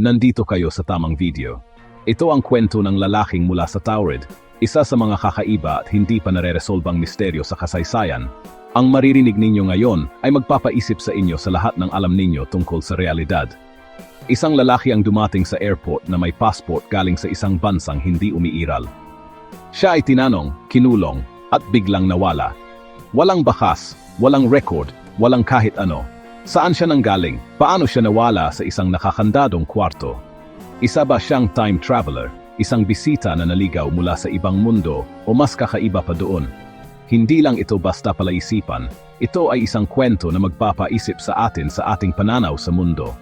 nandito kayo sa tamang video. Ito ang kwento ng lalaking mula sa Taurid, isa sa mga kakaiba at hindi pa nare-resolbang misteryo sa kasaysayan. Ang maririnig ninyo ngayon ay magpapaisip sa inyo sa lahat ng alam ninyo tungkol sa realidad. Isang lalaki ang dumating sa airport na may passport galing sa isang bansang hindi umiiral. Siya ay tinanong, kinulong, at biglang nawala. Walang bakas, walang record, walang kahit ano. Saan siya nanggaling? Paano siya nawala sa isang nakakandadong kwarto? Isa ba siyang time traveler? Isang bisita na naligaw mula sa ibang mundo o mas kakaiba pa doon? Hindi lang ito basta palaisipan, ito ay isang kwento na magpapaisip sa atin sa ating pananaw sa mundo.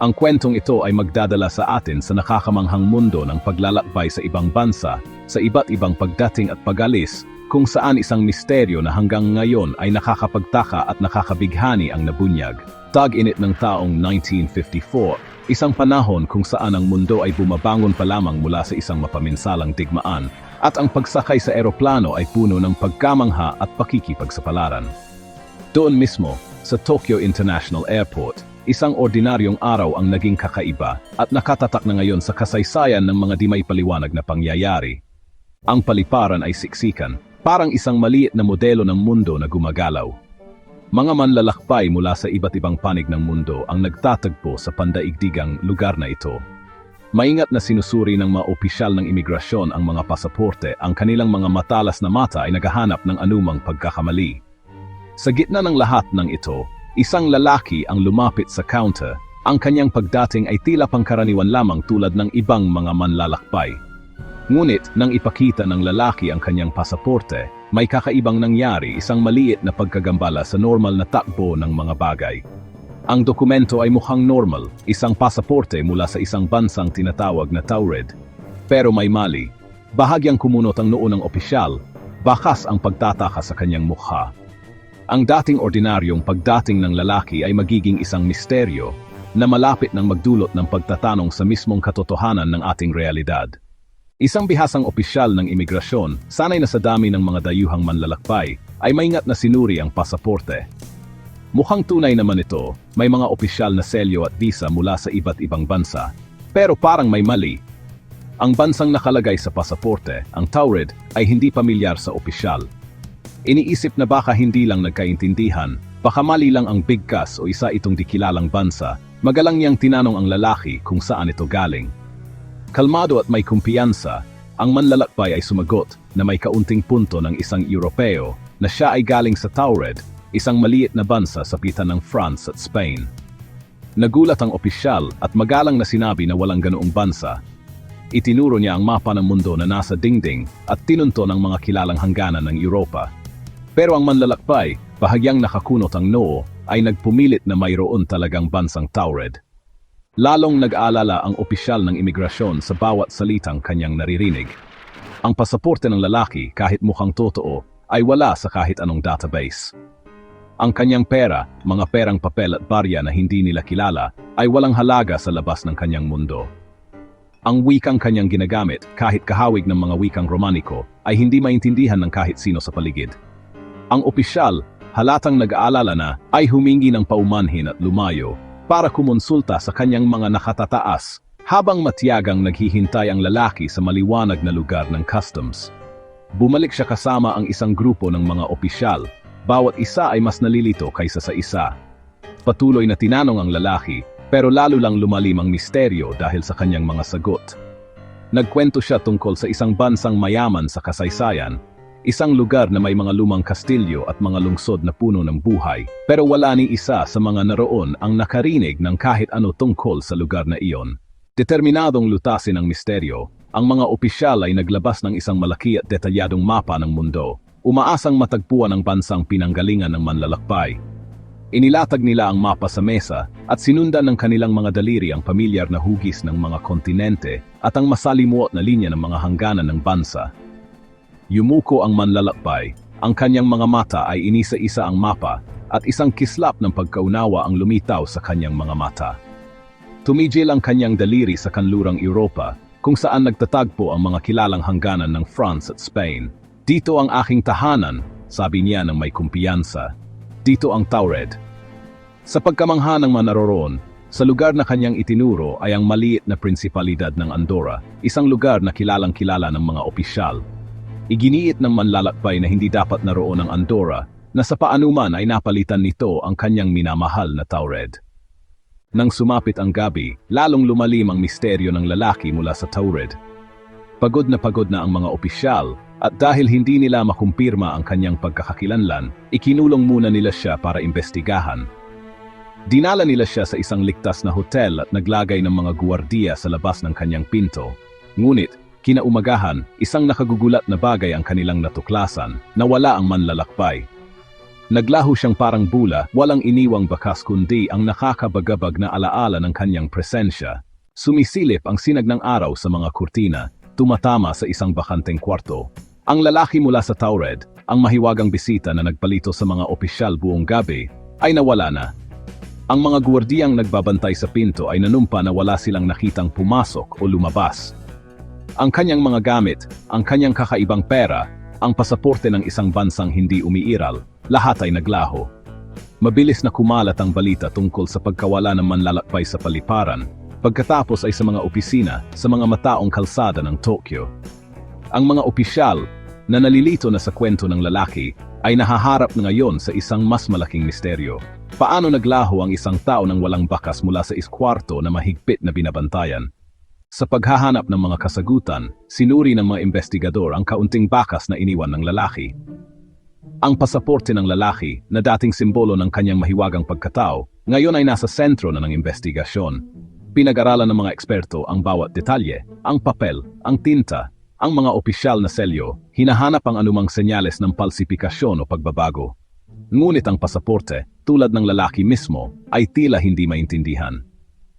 Ang kwentong ito ay magdadala sa atin sa nakakamanghang mundo ng paglalakbay sa ibang bansa, sa iba't ibang pagdating at pagalis, kung saan isang misteryo na hanggang ngayon ay nakakapagtaka at nakakabighani ang nabunyag. Tag-init ng taong 1954, isang panahon kung saan ang mundo ay bumabangon pa lamang mula sa isang mapaminsalang digmaan, at ang pagsakay sa eroplano ay puno ng pagkamangha at pakikipagsapalaran. Doon mismo, sa Tokyo International Airport, isang ordinaryong araw ang naging kakaiba at nakatatak na ngayon sa kasaysayan ng mga di may paliwanag na pangyayari. Ang paliparan ay siksikan, parang isang maliit na modelo ng mundo na gumagalaw. Mga manlalakbay mula sa iba't ibang panig ng mundo ang nagtatagpo sa pandaigdigang lugar na ito. Maingat na sinusuri ng mga opisyal ng imigrasyon ang mga pasaporte, ang kanilang mga matalas na mata ay naghahanap ng anumang pagkakamali. Sa gitna ng lahat ng ito, isang lalaki ang lumapit sa counter. Ang kanyang pagdating ay tila pangkaraniwan lamang tulad ng ibang mga manlalakbay. Ngunit nang ipakita ng lalaki ang kanyang pasaporte, may kakaibang nangyari isang maliit na pagkagambala sa normal na takbo ng mga bagay. Ang dokumento ay mukhang normal, isang pasaporte mula sa isang bansang tinatawag na Taured. Pero may mali. Bahagyang kumunot ang noo ng opisyal, bakas ang pagtataka sa kanyang mukha. Ang dating ordinaryong pagdating ng lalaki ay magiging isang misteryo na malapit ng magdulot ng pagtatanong sa mismong katotohanan ng ating realidad. Isang bihasang opisyal ng imigrasyon, sanay na sa dami ng mga dayuhang manlalakbay, ay maingat na sinuri ang pasaporte. Mukhang tunay naman ito, may mga opisyal na selyo at visa mula sa iba't ibang bansa. Pero parang may mali. Ang bansang nakalagay sa pasaporte, ang Taurid, ay hindi pamilyar sa opisyal. Iniisip na baka hindi lang nagkaintindihan, baka mali lang ang bigkas o isa itong dikilalang bansa, magalang niyang tinanong ang lalaki kung saan ito galing. Kalmado at may kumpiyansa, ang manlalakbay ay sumagot na may kaunting punto ng isang Europeo na siya ay galing sa Taured, isang maliit na bansa sa pitan ng France at Spain. Nagulat ang opisyal at magalang na sinabi na walang ganoong bansa. Itinuro niya ang mapa ng mundo na nasa dingding at tinunto ng mga kilalang hangganan ng Europa. Pero ang manlalakbay, bahagyang nakakunot ang noo, ay nagpumilit na mayroon talagang bansang Taured. Lalong nag-aalala ang opisyal ng imigrasyon sa bawat salitang kanyang naririnig. Ang pasaporte ng lalaki, kahit mukhang totoo, ay wala sa kahit anong database. Ang kanyang pera, mga perang papel at barya na hindi nila kilala, ay walang halaga sa labas ng kanyang mundo. Ang wikang kanyang ginagamit, kahit kahawig ng mga wikang romaniko, ay hindi maintindihan ng kahit sino sa paligid. Ang opisyal, halatang nag-aalala na, ay humingi ng paumanhin at lumayo para kumonsulta sa kanyang mga nakatataas habang matiyagang naghihintay ang lalaki sa maliwanag na lugar ng customs. Bumalik siya kasama ang isang grupo ng mga opisyal, bawat isa ay mas nalilito kaysa sa isa. Patuloy na tinanong ang lalaki, pero lalo lang lumalim ang misteryo dahil sa kanyang mga sagot. Nagkwento siya tungkol sa isang bansang mayaman sa kasaysayan, isang lugar na may mga lumang kastilyo at mga lungsod na puno ng buhay, pero wala ni isa sa mga naroon ang nakarinig ng kahit ano tungkol sa lugar na iyon. Determinadong lutasin ang misteryo, ang mga opisyal ay naglabas ng isang malaki at detalyadong mapa ng mundo, umaasang matagpuan ang bansang pinanggalingan ng manlalakbay. Inilatag nila ang mapa sa mesa at sinundan ng kanilang mga daliri ang pamilyar na hugis ng mga kontinente at ang masalimuot na linya ng mga hangganan ng bansa. Yumuko ang manlalakbay, ang kanyang mga mata ay inisa-isa ang mapa at isang kislap ng pagkaunawa ang lumitaw sa kanyang mga mata. Tumigil ang kanyang daliri sa kanlurang Europa kung saan nagtatagpo ang mga kilalang hangganan ng France at Spain. Dito ang aking tahanan, sabi niya ng may kumpiyansa. Dito ang Taured. Sa pagkamangha ng mga naroroon, Sa lugar na kanyang itinuro ay ang maliit na prinsipalidad ng Andorra, isang lugar na kilalang kilala ng mga opisyal. Iginiit ng manlalakbay na hindi dapat naroon ang Andorra, na sa paanuman ay napalitan nito ang kanyang minamahal na Taured. Nang sumapit ang gabi, lalong lumalim ang misteryo ng lalaki mula sa Taured. Pagod na pagod na ang mga opisyal, at dahil hindi nila makumpirma ang kanyang pagkakakilanlan, ikinulong muna nila siya para imbestigahan. Dinala nila siya sa isang ligtas na hotel at naglagay ng mga guwardiya sa labas ng kanyang pinto. Ngunit, kinaumagahan, isang nakagugulat na bagay ang kanilang natuklasan, na wala ang manlalakbay. Naglaho siyang parang bula, walang iniwang bakas kundi ang nakakabagabag na alaala ng kanyang presensya. Sumisilip ang sinag ng araw sa mga kurtina, tumatama sa isang bakanteng kwarto. Ang lalaki mula sa Taured, ang mahiwagang bisita na nagpalito sa mga opisyal buong gabi, ay nawala na. Ang mga guwardiyang nagbabantay sa pinto ay nanumpa na wala silang nakitang pumasok o lumabas. Ang kanyang mga gamit, ang kanyang kakaibang pera, ang pasaporte ng isang bansang hindi umiiral, lahat ay naglaho. Mabilis na kumalat ang balita tungkol sa pagkawala ng manlalakbay sa paliparan, pagkatapos ay sa mga opisina, sa mga mataong kalsada ng Tokyo. Ang mga opisyal, na nalilito na sa kwento ng lalaki, ay nahaharap ngayon sa isang mas malaking misteryo. Paano naglaho ang isang tao ng walang bakas mula sa iskwarto na mahigpit na binabantayan? Sa paghahanap ng mga kasagutan, sinuri ng mga investigador ang kaunting bakas na iniwan ng lalaki. Ang pasaporte ng lalaki, na dating simbolo ng kanyang mahiwagang pagkatao, ngayon ay nasa sentro na ng investigasyon. Pinag-aralan ng mga eksperto ang bawat detalye, ang papel, ang tinta, ang mga opisyal na selyo, hinahanap ang anumang senyales ng palsipikasyon o pagbabago. Ngunit ang pasaporte, tulad ng lalaki mismo, ay tila hindi maintindihan.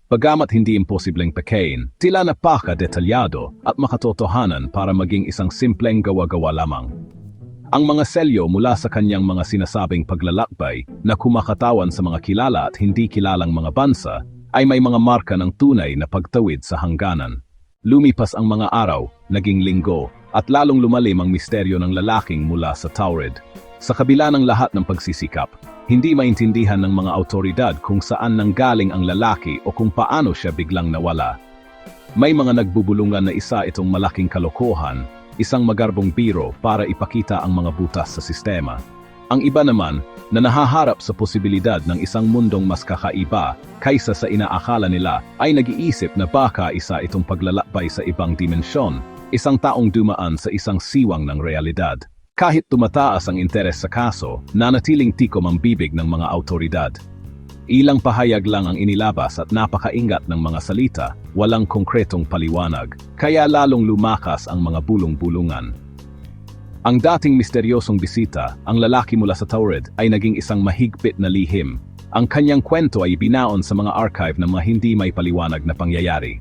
Pagamat hindi imposibleng pekain, tila napaka-detalyado at makatotohanan para maging isang simpleng gawa-gawa lamang. Ang mga selyo mula sa kanyang mga sinasabing paglalakbay na kumakatawan sa mga kilala at hindi kilalang mga bansa ay may mga marka ng tunay na pagtawid sa hangganan. Lumipas ang mga araw, naging linggo, at lalong lumalim ang misteryo ng lalaking mula sa Taured. Sa kabila ng lahat ng pagsisikap, hindi maintindihan ng mga autoridad kung saan nanggaling ang lalaki o kung paano siya biglang nawala. May mga nagbubulungan na isa itong malaking kalokohan, isang magarbong biro para ipakita ang mga butas sa sistema. Ang iba naman, na nahaharap sa posibilidad ng isang mundong mas kakaiba kaysa sa inaakala nila, ay nag-iisip na baka isa itong paglalakbay sa ibang dimensyon, isang taong dumaan sa isang siwang ng realidad. Kahit tumataas ang interes sa kaso, nanatiling tikom ang bibig ng mga autoridad. Ilang pahayag lang ang inilabas at napakaingat ng mga salita, walang konkretong paliwanag, kaya lalong lumakas ang mga bulong-bulungan. Ang dating misteryosong bisita, ang lalaki mula sa Taured, ay naging isang mahigpit na lihim. Ang kanyang kwento ay binaon sa mga archive ng mga hindi may paliwanag na pangyayari.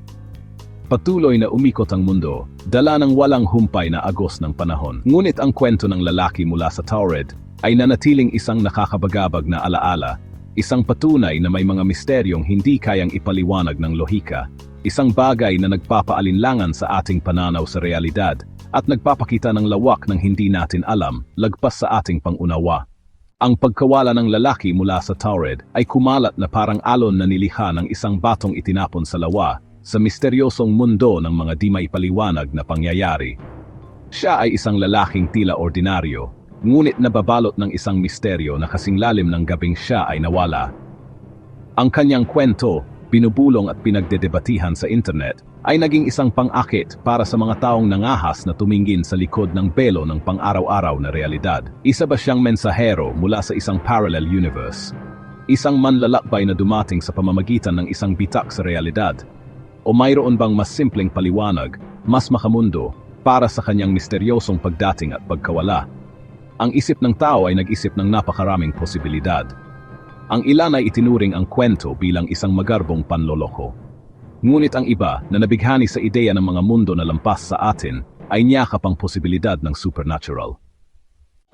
Patuloy na umikot ang mundo, dala ng walang humpay na agos ng panahon. Ngunit ang kwento ng lalaki mula sa Taured ay nanatiling isang nakakabagabag na alaala, isang patunay na may mga misteryong hindi kayang ipaliwanag ng lohika, isang bagay na nagpapaalinlangan sa ating pananaw sa realidad at nagpapakita ng lawak ng hindi natin alam, lagpas sa ating pangunawa. Ang pagkawala ng lalaki mula sa Taured ay kumalat na parang alon na nilikha ng isang batong itinapon sa lawa sa misteryosong mundo ng mga di may paliwanag na pangyayari. Siya ay isang lalaking tila ordinaryo, ngunit nababalot ng isang misteryo na kasing lalim ng gabing siya ay nawala. Ang kanyang kwento, binubulong at pinagdedebatihan sa internet, ay naging isang pang-akit para sa mga taong nangahas na tumingin sa likod ng belo ng pang-araw-araw na realidad. Isa ba siyang mensahero mula sa isang parallel universe? Isang manlalakbay na dumating sa pamamagitan ng isang bitak sa realidad o mayroon bang mas simpleng paliwanag, mas makamundo, para sa kanyang misteryosong pagdating at pagkawala? Ang isip ng tao ay nag-isip ng napakaraming posibilidad. Ang ilan ay itinuring ang kwento bilang isang magarbong panloloko. Ngunit ang iba na nabighani sa ideya ng mga mundo na lampas sa atin ay niyakap ang posibilidad ng supernatural.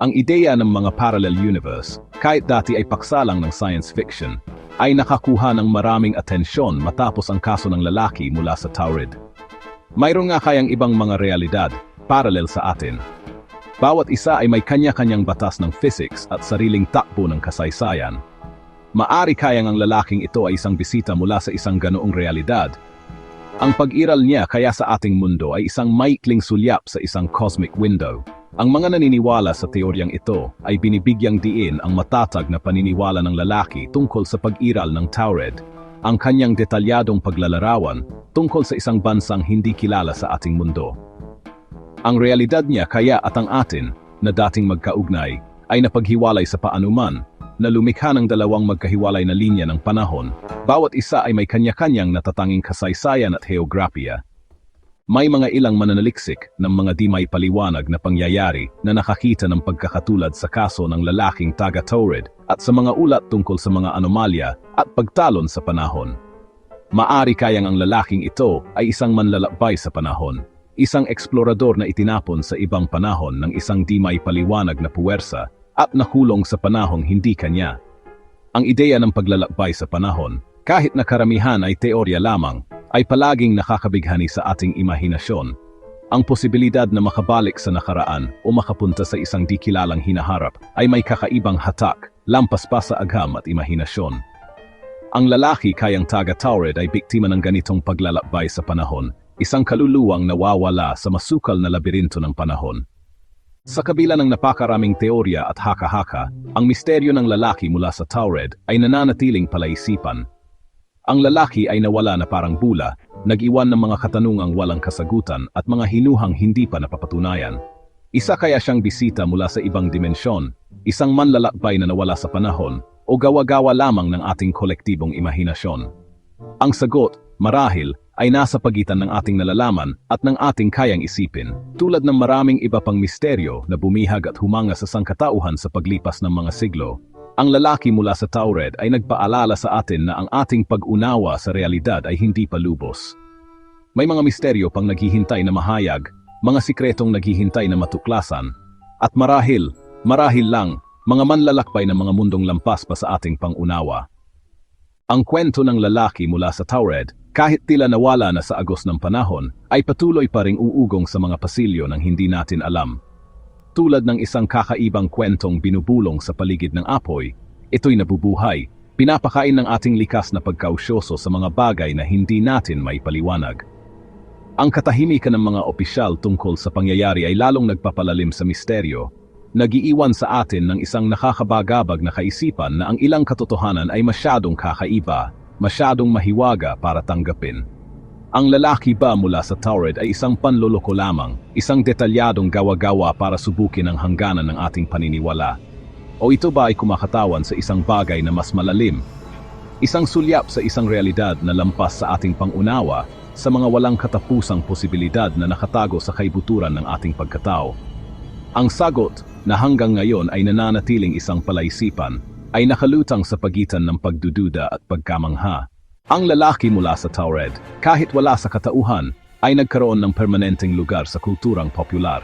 Ang ideya ng mga parallel universe, kahit dati ay paksalang ng science fiction, ay nakakuha ng maraming atensyon matapos ang kaso ng lalaki mula sa Taurid. Mayroon nga kayang ibang mga realidad, parallel sa atin. Bawat isa ay may kanya-kanyang batas ng physics at sariling takbo ng kasaysayan. Maari kayang ang lalaking ito ay isang bisita mula sa isang ganoong realidad. Ang pag-iral niya kaya sa ating mundo ay isang maikling sulyap sa isang cosmic window. Ang mga naniniwala sa teoryang ito ay binibigyang diin ang matatag na paniniwala ng lalaki tungkol sa pag-iral ng Taured, ang kanyang detalyadong paglalarawan tungkol sa isang bansang hindi kilala sa ating mundo. Ang realidad niya kaya at ang atin, na dating magkaugnay, ay napaghiwalay sa paanuman, na lumikha ng dalawang magkahiwalay na linya ng panahon, bawat isa ay may kanya-kanyang natatanging kasaysayan at heograpiya. May mga ilang mananaliksik ng mga di may paliwanag na pangyayari na nakakita ng pagkakatulad sa kaso ng lalaking taga Taurid at sa mga ulat tungkol sa mga anomalya at pagtalon sa panahon. Maari kayang ang lalaking ito ay isang manlalakbay sa panahon, isang eksplorador na itinapon sa ibang panahon ng isang di may paliwanag na puwersa at nakulong sa panahong hindi kanya. Ang ideya ng paglalakbay sa panahon, kahit na karamihan ay teorya lamang, ay palaging nakakabighani sa ating imahinasyon. Ang posibilidad na makabalik sa nakaraan o makapunta sa isang di kilalang hinaharap ay may kakaibang hatak, lampas pa sa agham at imahinasyon. Ang lalaki kayang taga Taured ay biktima ng ganitong paglalakbay sa panahon, isang kaluluwang nawawala sa masukal na labirinto ng panahon. Sa kabila ng napakaraming teorya at haka-haka, ang misteryo ng lalaki mula sa Taured ay nananatiling palaisipan. Ang lalaki ay nawala na parang bula, nag-iwan ng mga katanungang walang kasagutan at mga hinuhang hindi pa napapatunayan. Isa kaya siyang bisita mula sa ibang dimensyon, isang manlalakbay na nawala sa panahon, o gawa-gawa lamang ng ating kolektibong imahinasyon. Ang sagot, marahil, ay nasa pagitan ng ating nalalaman at ng ating kayang isipin, tulad ng maraming iba pang misteryo na bumihag at humanga sa sangkatauhan sa paglipas ng mga siglo. Ang lalaki mula sa Taured ay nagpaalala sa atin na ang ating pag-unawa sa realidad ay hindi pa lubos. May mga misteryo pang naghihintay na mahayag, mga sikretong naghihintay na matuklasan, at marahil, marahil lang, mga manlalakbay ng mga mundong lampas pa sa ating pangunawa. Ang kwento ng lalaki mula sa Taured kahit tila nawala na sa agos ng panahon, ay patuloy pa ring uugong sa mga pasilyo ng hindi natin alam. Tulad ng isang kakaibang kwentong binubulong sa paligid ng apoy, ito'y nabubuhay, pinapakain ng ating likas na pagkausyoso sa mga bagay na hindi natin may paliwanag. Ang katahimikan ng mga opisyal tungkol sa pangyayari ay lalong nagpapalalim sa misteryo, nagiiwan sa atin ng isang nakakabagabag na kaisipan na ang ilang katotohanan ay masyadong kakaiba masyadong mahiwaga para tanggapin. Ang lalaki ba mula sa Taured ay isang panloloko lamang, isang detalyadong gawa-gawa para subukin ang hangganan ng ating paniniwala? O ito ba ay kumakatawan sa isang bagay na mas malalim? Isang sulyap sa isang realidad na lampas sa ating pangunawa sa mga walang katapusang posibilidad na nakatago sa kaibuturan ng ating pagkatao. Ang sagot na hanggang ngayon ay nananatiling isang palaisipan ay nakalutang sa pagitan ng pagdududa at pagkamangha. Ang lalaki mula sa Taured, kahit wala sa katauhan, ay nagkaroon ng permanenteng lugar sa kulturang popular.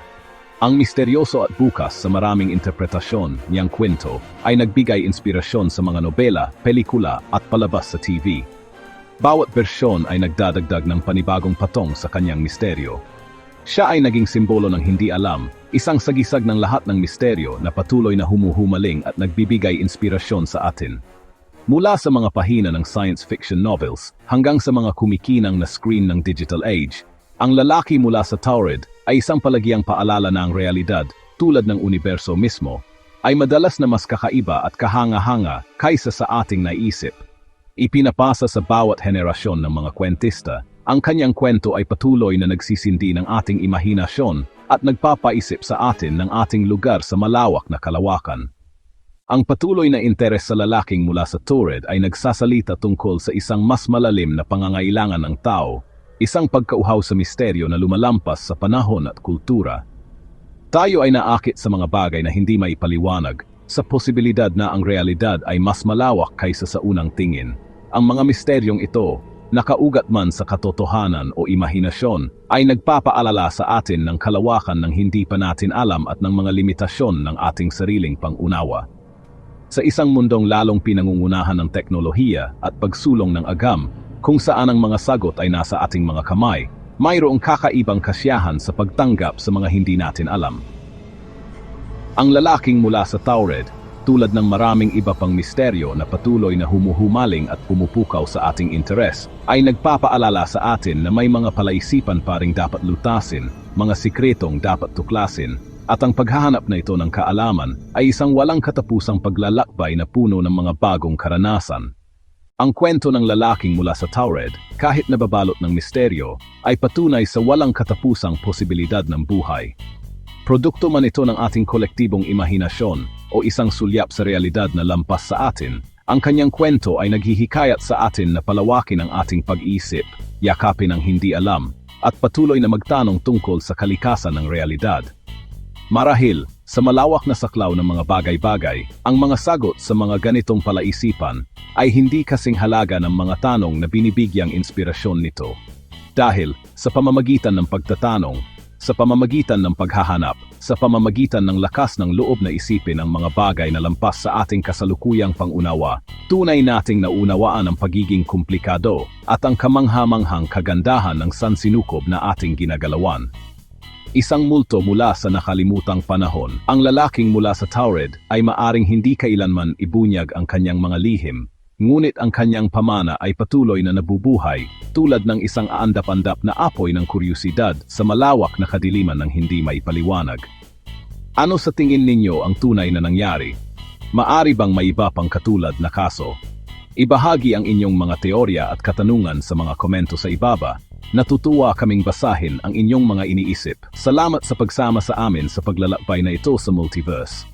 Ang misteryoso at bukas sa maraming interpretasyon niyang kwento ay nagbigay inspirasyon sa mga nobela, pelikula at palabas sa TV. Bawat bersyon ay nagdadagdag ng panibagong patong sa kanyang misteryo. Siya ay naging simbolo ng hindi alam, isang sagisag ng lahat ng misteryo na patuloy na humuhumaling at nagbibigay inspirasyon sa atin. Mula sa mga pahina ng science fiction novels hanggang sa mga kumikinang na screen ng digital age, ang lalaki mula sa Taurid ay isang palagiang paalala na ang realidad, tulad ng universo mismo, ay madalas na mas kakaiba at kahanga-hanga kaysa sa ating naisip. Ipinapasa sa bawat henerasyon ng mga kwentista ang kanyang kwento ay patuloy na nagsisindi ng ating imahinasyon at nagpapaisip sa atin ng ating lugar sa malawak na kalawakan. Ang patuloy na interes sa lalaking mula sa Tured ay nagsasalita tungkol sa isang mas malalim na pangangailangan ng tao, isang pagkauhaw sa misteryo na lumalampas sa panahon at kultura. Tayo ay naakit sa mga bagay na hindi maipaliwanag, sa posibilidad na ang realidad ay mas malawak kaysa sa unang tingin. Ang mga misteryong ito nakaugat man sa katotohanan o imahinasyon, ay nagpapaalala sa atin ng kalawakan ng hindi pa natin alam at ng mga limitasyon ng ating sariling pangunawa. Sa isang mundong lalong pinangungunahan ng teknolohiya at pagsulong ng agam, kung saan ang mga sagot ay nasa ating mga kamay, mayroong kakaibang kasiyahan sa pagtanggap sa mga hindi natin alam. Ang lalaking mula sa Taured, Katulad ng maraming iba pang misteryo na patuloy na humuhumaling at pumupukaw sa ating interes, ay nagpapaalala sa atin na may mga palaisipan pa ring dapat lutasin, mga sikretong dapat tuklasin, at ang paghahanap na ito ng kaalaman ay isang walang katapusang paglalakbay na puno ng mga bagong karanasan. Ang kwento ng lalaking mula sa Taured, kahit nababalot ng misteryo, ay patunay sa walang katapusang posibilidad ng buhay. Produkto man ito ng ating kolektibong imahinasyon o isang sulyap sa realidad na lampas sa atin, ang kanyang kwento ay naghihikayat sa atin na palawakin ang ating pag-isip, yakapin ang hindi alam, at patuloy na magtanong tungkol sa kalikasan ng realidad. Marahil, sa malawak na saklaw ng mga bagay-bagay, ang mga sagot sa mga ganitong palaisipan ay hindi kasing halaga ng mga tanong na binibigyang inspirasyon nito. Dahil, sa pamamagitan ng pagtatanong, sa pamamagitan ng paghahanap, sa pamamagitan ng lakas ng loob na isipin ang mga bagay na lampas sa ating kasalukuyang pangunawa, tunay nating naunawaan ang pagiging komplikado at ang kamanghamanghang kagandahan ng sansinukob na ating ginagalawan. Isang multo mula sa nakalimutang panahon, ang lalaking mula sa Taured ay maaring hindi kailanman ibunyag ang kanyang mga lihim, ngunit ang kanyang pamana ay patuloy na nabubuhay tulad ng isang aandap-andap na apoy ng kuryusidad sa malawak na kadiliman ng hindi maipaliwanag. Ano sa tingin ninyo ang tunay na nangyari? Maari bang may iba pang katulad na kaso? Ibahagi ang inyong mga teorya at katanungan sa mga komento sa ibaba. Natutuwa kaming basahin ang inyong mga iniisip. Salamat sa pagsama sa amin sa paglalakbay na ito sa Multiverse.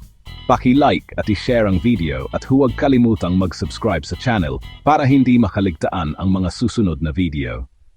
Paki-like at i-share ang video at huwag kalimutang mag-subscribe sa channel para hindi makaligtaan ang mga susunod na video.